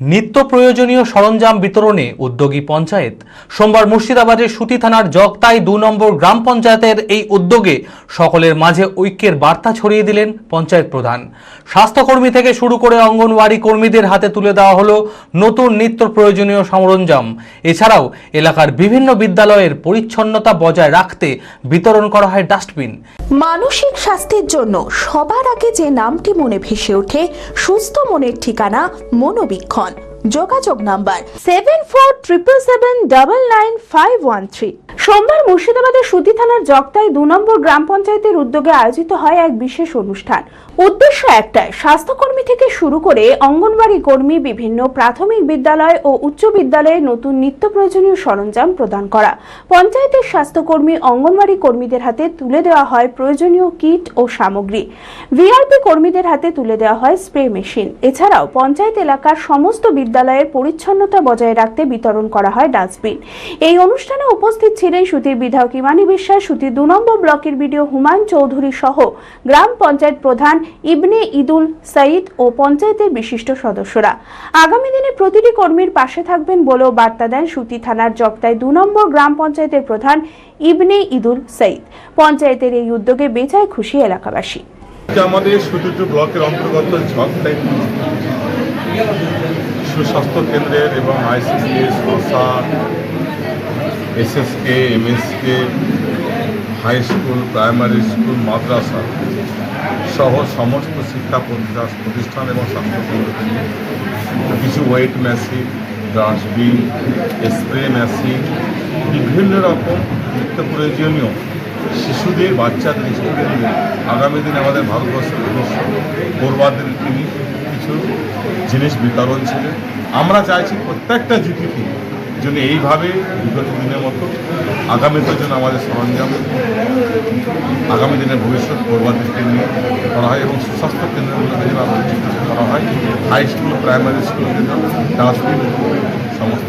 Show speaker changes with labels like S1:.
S1: নিত্য প্রয়োজনীয় সরঞ্জাম বিতরণে উদ্যোগী পঞ্চায়েত। সোমবার মুর্শিদাবাদের সুতি থানার জগতাই দু নম্বর গ্রাম পঞ্চায়েতের এই উদ্যোগে সকলের মাঝে ঐক্যের বার্তা ছড়িয়ে দিলেন পঞ্চায়েত প্রধান। স্বাস্থ্যকর্মী থেকে শুরু করে অঙ্গনওয়াড়ি কর্মীদের হাতে তুলে দেওয়া হলো নতুন নিত্য প্রয়োজনীয় সরঞ্জাম। এছাড়াও এলাকার বিভিন্ন বিদ্যালয়ের পরিচ্ছন্নতা বজায় রাখতে বিতরণ করা হয় ডাস্টবিন।
S2: মানসিক স্বাস্থ্যের জন্য সবার আগে যে নামটি মনে ভেসে ওঠে, সুস্থ মনের ঠিকানা মনোবীক্ষণ। যোগাযোগ number seven four triple seven double nine five one three সোমবার মুর্শিদাবাদের সুতি থানার জগতাই দু নম্বর গ্রাম পঞ্চায়েতের উদ্যোগে আয়োজিত হয় এক বিশেষ অনুষ্ঠান। উদ্দেশ্য একটাই, স্বাস্থ্যকর্মী থেকে শুরু করে অঙ্গনওয়াড়ি কর্মী, বিভিন্ন প্রাথমিক বিদ্যালয় ও উচ্চ বিদ্যালয়ে নতুন নিত্য প্রয়োজনীয় সরঞ্জাম প্রদান করা। পঞ্চায়েতের স্বাস্থ্যকর্মী, অঙ্গনওয়াড়ি কর্মীদের হাতে তুলে দেওয়া হয় প্রয়োজনীয় কিট ও সামগ্রী। ভিআরপি কর্মীদের হাতে তুলে দেওয়া হয় স্প্রে মেশিন। এছাড়াও পঞ্চায়েত এলাকার সমস্ত বিদ্যালয়ের পরিচ্ছন্নতা বজায় রাখতে বিতরণ করা হয় ডাস্টবিন। এই অনুষ্ঠানে উপস্থিত ছিলেন সুতির বিধায়ক ইমানি বিশ্বাস, সুতির দু নম্বর ব্লকের বিডিও হুমায়ুন চৌধুরী সহ গ্রাম পঞ্চায়েত প্রধান ইবনে ইদুল সাইদ ও পঞ্চায়েতের বিশিষ্ট সদস্যরা। আগামী দিনে প্রতিটি কর্মীর পাশে থাকবেন বলেও বার্তা দেন সুতি থানার জগতায় দু নম্বর গ্রাম পঞ্চায়েতের প্রধান ইবনে ইদুল সাইদ পঞ্চায়েতের এই উদ্যোগে বেজায় খুশি এলাকাবাসী।
S3: আমাদের সুদূর ব্লকের অন্তর্গত ঝকটাই সুস্বাস্থ্য কেন্দ্রের এবং আইসিসিএস মশা SSK, MSK, high school, primary school, মাদ্রাসা সহ সমস্ত শিক্ষা প্রতিষ্ঠান এবং স্বাস্থ্যকেন্দ্র। থেকে কিছু weight machine, dustbin, spray machine, বিভিন্ন রকম নিত্য প্রয়োজনীয় শিশুদের, বাচ্চাদের, স্টুডেন্টদের আগামী দিনে আমাদের ভারতবর্ষের ভবিষ্যৎ পড়ুয়াদের তিনি জিনিস বিতরণ ছিল। আমরা চাইছি প্রত্যেকটা জিপিপি যেন এইভাবে বিগত দিনের মতো আগামীতে যেন আমাদের সরঞ্জাম, আগামী দিনের ভবিষ্যৎ পড়ুয়াদেরকে নিয়ে করা হয় এবং সুস্বাস্থ্য কেন্দ্রগুলোকে যেন আমাদের চিকিৎসা করা হয়। হাই স্কুল প্রাইমারি স্কুল জন্য ডাস্টবিন সমস্ত